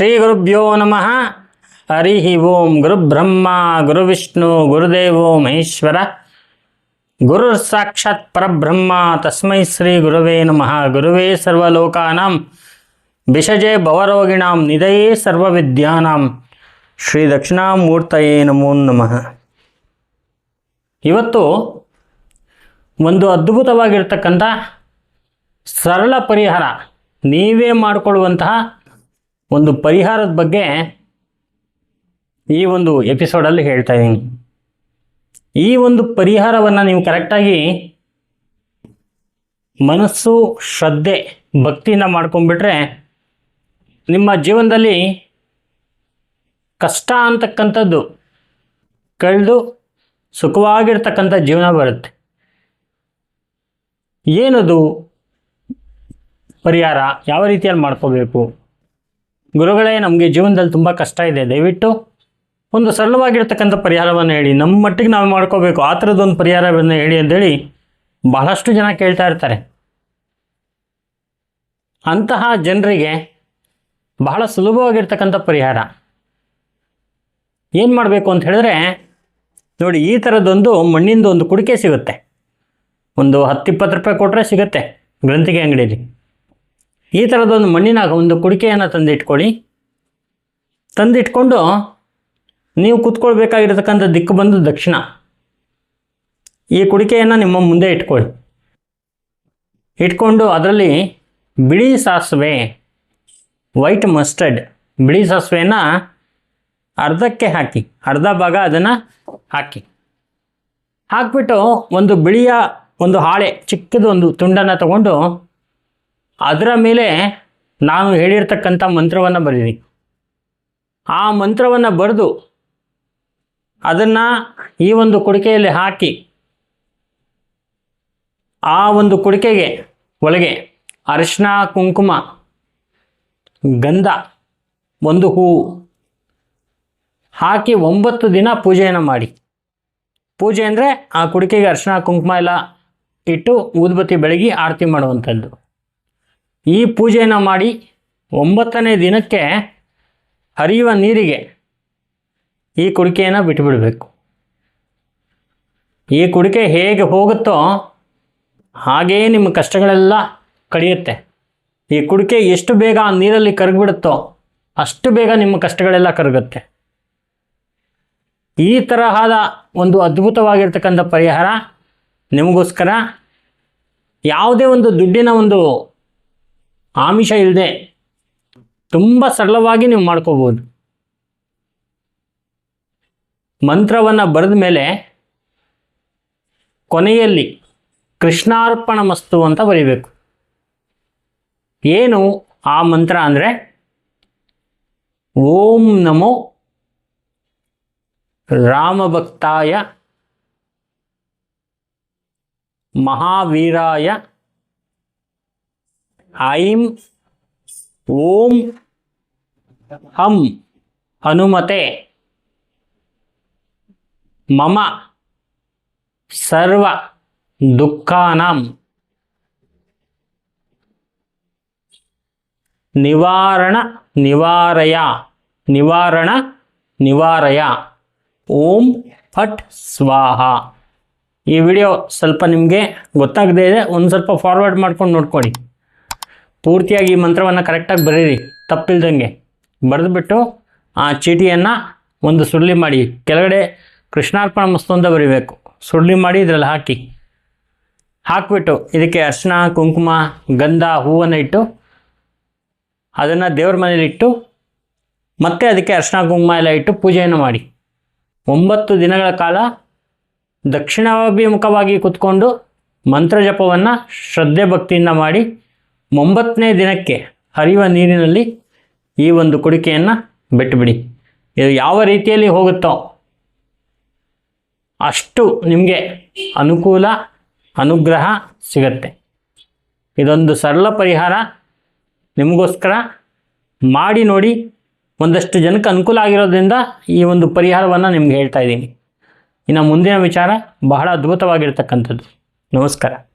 ಶ್ರೀ ಗುರುಭ್ಯೋ ನಮಃ. ಹರಿ ಓಂ ಗುರುಬ್ರಹ್ಮ ಗುರುವಿಷ್ಣು ಗುರುದೇವೋ ಮಹೇಶ್ವರ. ಗುರು ಸಾಕ್ಷಾತ್ ಪರಬ್ರಹ್ಮ, ತಸ್ಮೈ ಶ್ರೀ ಗುರುವೇ ನಮಃ. ಗುರುವೇ ಸರ್ವಲೋಕಾನಾಂ ಬಿಷಜೆ ಭವರೋಗಿಣಾಂ, ನಿಧಯೇ ಸರ್ವವಿದ್ಯಾನಾಂ. ಶ್ರೀ ದಕ್ಷಿಣಾಮೂರ್ತಯೇ ನಮೋ ನಮಃ. ಇವತ್ತು ಒಂದು ಅದ್ಭುತವಾಗಿರ್ತಕ್ಕಂಥ ಸರಳ ಪರಿಹಾರ ನೀವೇ ಮಾಡಿಕೊಳ್ಳುವಂತಹ ಒಂದು ಪರಿಹಾರದ ಬಗ್ಗೆ ಈ ಒಂದು ಎಪಿಸೋಡಲ್ಲಿ ಹೇಳ್ತಾ ಇದ್ದೀನಿ ಈ ಒಂದು ಪರಿಹಾರವನ್ನು ನೀವು ಕರೆಕ್ಟಾಗಿ ಮನಸ್ಸು, ಶ್ರದ್ಧೆ, ಭಕ್ತಿಯಿಂದ ಮಾಡ್ಕೊಂಡ್ಬಿಟ್ರೆ ನಿಮ್ಮ ಜೀವನದಲ್ಲಿ ಕಷ್ಟ ಅಂತಕ್ಕಂಥದ್ದು ಕಳೆದು ಸುಖವಾಗಿರ್ತಕ್ಕಂಥ ಜೀವನ ಬರುತ್ತೆ. ಏನದು ಪರಿಹಾರ? ಯಾವ ರೀತಿಯಲ್ಲಿ ಮಾಡ್ಕೋಬೇಕು? ಗುರುಗಳೇ, ನಮಗೆ ಜೀವನದಲ್ಲಿ ತುಂಬ ಕಷ್ಟ ಇದೆ. ದಯವಿಟ್ಟು ಒಂದು ಸರಳವಾಗಿರ್ತಕ್ಕಂಥ ಪರಿಹಾರವನ್ನು ಹೇಳಿ. ನಮ್ಮ ಮಟ್ಟಿಗೆ ನಾವು ಮಾಡ್ಕೋಬೇಕು. ಆ ಥರದ್ದೊಂದು ಪರಿಹಾರವನ್ನು ಹೇಳಿ ಅಂತೇಳಿ ಬಹಳಷ್ಟು ಜನ ಕೇಳ್ತಾ ಇರ್ತಾರೆ. ಅಂತಹ ಜನರಿಗೆ ಬಹಳ ಸುಲಭವಾಗಿರ್ತಕ್ಕಂಥ ಪರಿಹಾರ. ಏನು ಮಾಡಬೇಕು ಅಂತ ಹೇಳಿದ್ರೆ, ನೋಡಿ, ಈ ಥರದ್ದೊಂದು ಮಣ್ಣಿಂದ ಒಂದು ಕುಡಿಕೆ ಸಿಗುತ್ತೆ. ಒಂದು ಹತ್ತಿಪ್ಪತ್ತು ರೂಪಾಯಿ ಕೊಟ್ಟರೆ ಸಿಗುತ್ತೆ ಗ್ರಂಥಿಗೆ ಅಂಗಡಿಯಲ್ಲಿ. ಈ ಥರದೊಂದು ಮಣ್ಣಿನ ಒಂದು ಕುಡಿಕೆಯನ್ನು ತಂದಿಟ್ಕೊಳ್ಳಿ. ತಂದಿಟ್ಕೊಂಡು ನೀವು ಕೂತ್ಕೊಳ್ಬೇಕಾಗಿರ್ತಕ್ಕಂಥ ದಿಕ್ಕು ಬಂದು ದಕ್ಷಿಣ. ಈ ಕುಡಿಕೆಯನ್ನು ನಿಮ್ಮ ಮುಂದೆ ಇಟ್ಕೊಳ್ಳಿ. ಇಟ್ಕೊಂಡು ಅದರಲ್ಲಿ ಬಿಳಿ ಸಾಸಿವೆ, ವೈಟ್ ಮಸ್ಟರ್ಡ್ ಬಿಳಿ ಸಾಸಿವೆಯನ್ನು ಅರ್ಧಕ್ಕೆ ಹಾಕಿ, ಅರ್ಧ ಭಾಗ ಅದನ್ನು ಹಾಕಿ. ಹಾಕ್ಬಿಟ್ಟು ಒಂದು ಬಿಳಿಯ ಒಂದು ಹಾಳೆ, ಚಿಕ್ಕದೊಂದು ತುಂಡನ್ನು ತಗೊಂಡು ಅದರ ಮೇಲೆ ನಾನು ಹೇಳಿರ್ತಕ್ಕಂಥ ಮಂತ್ರವನ್ನು ಬರೀರಿ ಆ ಮಂತ್ರವನ್ನು ಬರೆದು ಅದನ್ನು ಈ ಒಂದು ಕುಡಿಕೆಯಲ್ಲಿ ಹಾಕಿ, ಆ ಒಂದು ಕುಡಿಕೆಗೆ ಒಳಗೆ ಅರಿಶಿನ ಕುಂಕುಮ, ಗಂಧ, ಒಂದು ಹೂವು ಹಾಕಿ ಒಂಬತ್ತು ದಿನ ಪೂಜೆಯನ್ನು ಮಾಡಿ. ಪೂಜೆ ಅಂದರೆ ಆ ಕುಡಿಕೆಗೆ ಅರಿಶಿನ ಕುಂಕುಮ ಎಲ್ಲ ಇಟ್ಟು ಊದ್ಬತ್ತಿ ಬೆಳಗಿ ಆರತಿ ಮಾಡುವಂಥದ್ದು. ಈ ಪೂಜೆಯನ್ನು ಮಾಡಿ ಒಂಬತ್ತನೇ ದಿನಕ್ಕೆ ಹರಿಯುವ ನೀರಿಗೆ ಈ ಕುಡಿಕೆಯನ್ನು ಬಿಟ್ಟುಬಿಡಬೇಕು ಈ ಕುಡಿಕೆ ಹೇಗೆ ಹೋಗುತ್ತೋ ಹಾಗೆಯೇ ನಿಮ್ಮ ಕಷ್ಟಗಳೆಲ್ಲ ಕಳೆಯುತ್ತೆ ಈ ಕುಡಿಕೆ ಎಷ್ಟು ಬೇಗ ಆ ನೀರಲ್ಲಿ ಕರಗಿಬಿಡುತ್ತೋ ಅಷ್ಟು ಬೇಗ ನಿಮ್ಮ ಕಷ್ಟಗಳೆಲ್ಲ ಕರಗುತ್ತೆ. ಈ ತರಹದ ಒಂದು ಅದ್ಭುತವಾಗಿರ್ತಕ್ಕಂಥ ಪರಿಹಾರ ನಿಮಗೋಸ್ಕರ. ಯಾವುದೇ ಒಂದು ದುಡ್ಡಿನ ಒಂದು ಆಮಿಷ ಇಲ್ಲದೆ ತುಂಬ ಸರಳವಾಗಿ ನೀವು ಮಾಡ್ಕೋಬೋದು. ಮಂತ್ರವನ್ನು ಬರೆದ ಮೇಲೆ ಕೊನೆಯಲ್ಲಿ ಕೃಷ್ಣಾರ್ಪಣ ಮಸ್ತು ಅಂತ ಬರೀಬೇಕು. ಏನು ಆ ಮಂತ್ರ ಅಂದರೆ? ಓಂ ನಮೋ ರಾಮಭಕ್ತಾಯ ಮಹಾವೀರಾಯ ಐಂ ಓಂ ಹಂ ಹನುಮತೆ. ಮಮ ಸರ್ವ ದುಃಖಾನಂ. ನಿವಾರಣ ನಿವಾರಯ. ನಿವಾರಣ ನಿವಾರಯ. ಓಂ ಫಟ್ ಸ್ವಾಹ. ಈ ವಿಡಿಯೋ ಸ್ವಲ್ಪ ನಿಮಗೆ ಗೊತ್ತಾಗದೇ ಇದೆ, ಒಂದು ಸ್ವಲ್ಪ ಫಾರ್ವರ್ಡ್ ಮಾಡ್ಕೊಂಡು ನೋಡ್ಕೊಳ್ಳಿ. ಪೂರ್ತಿಯಾಗಿ ಈ ಮಂತ್ರವನ್ನು ಕರೆಕ್ಟಾಗಿ ಬರೀರಿ, ತಪ್ಪಿಲ್ದಂಗೆ. ಬರೆದುಬಿಟ್ಟು ಆ ಚೀಟಿಯನ್ನು ಒಂದು ಸುರುಳಿ ಮಾಡಿ, ಕೆಳಗಡೆ ಕೃಷ್ಣಾರ್ಪಣ ಮಸ್ತು ಬರೀಬೇಕು. ಸುರುಳಿ ಮಾಡಿ ಇದರಲ್ಲಿ ಹಾಕಿ. ಹಾಕಿಬಿಟ್ಟು ಇದಕ್ಕೆ ಅರ್ಶಿನ ಕುಂಕುಮ, ಗಂಧ, ಹೂವನ್ನು ಇಟ್ಟು ಅದನ್ನು ದೇವ್ರ ಮನೇಲಿಟ್ಟು ಮತ್ತೆ ಅದಕ್ಕೆ ಅರ್ಶಿನ ಕುಂಕುಮ ಎಲ್ಲ ಇಟ್ಟು ಪೂಜೆಯನ್ನು ಮಾಡಿ. ಒಂಬತ್ತು ದಿನಗಳ ಕಾಲ ದಕ್ಷಿಣಾಭಿಮುಖವಾಗಿ ಕೂತ್ಕೊಂಡು ಮಂತ್ರ ಜಪವನ್ನು ಶ್ರದ್ಧೆ ಭಕ್ತಿಯಿಂದ ಮಾಡಿ ಒಂಬತ್ತನೇ ದಿನಕ್ಕೆ ಹರಿಯುವ ನೀರಿನಲ್ಲಿ ಈ ಒಂದು ಕುಡಿಕೆಯನ್ನು ಬಿಟ್ಟುಬಿಡಿ ಇದು ಯಾವ ರೀತಿಯಲ್ಲಿ ಹೋಗುತ್ತೋ ಅಷ್ಟು ನಿಮಗೆ ಅನುಕೂಲ, ಅನುಗ್ರಹ ಸಿಗತ್ತೆ. ಇದೊಂದು ಸರಳ ಪರಿಹಾರ. ನಿಮಗೋಸ್ಕರ ಮಾಡಿ ನೋಡಿ, ಒಂದಷ್ಟು ಜನಕ್ಕೆ ಅನುಕೂಲ ಆಗಿರೋದ್ರಿಂದ ಈ ಒಂದು ಪರಿಹಾರವನ್ನು ನಿಮ್ಗೆ ಹೇಳ್ತಾ ಇದ್ದೀನಿ. ಇನ್ನು ಮುಂದಿನ ವಿಚಾರ ಬಹಳ ಅದ್ಭುತವಾಗಿರ್ತಕ್ಕಂಥದ್ದು. ನಮಸ್ಕಾರ.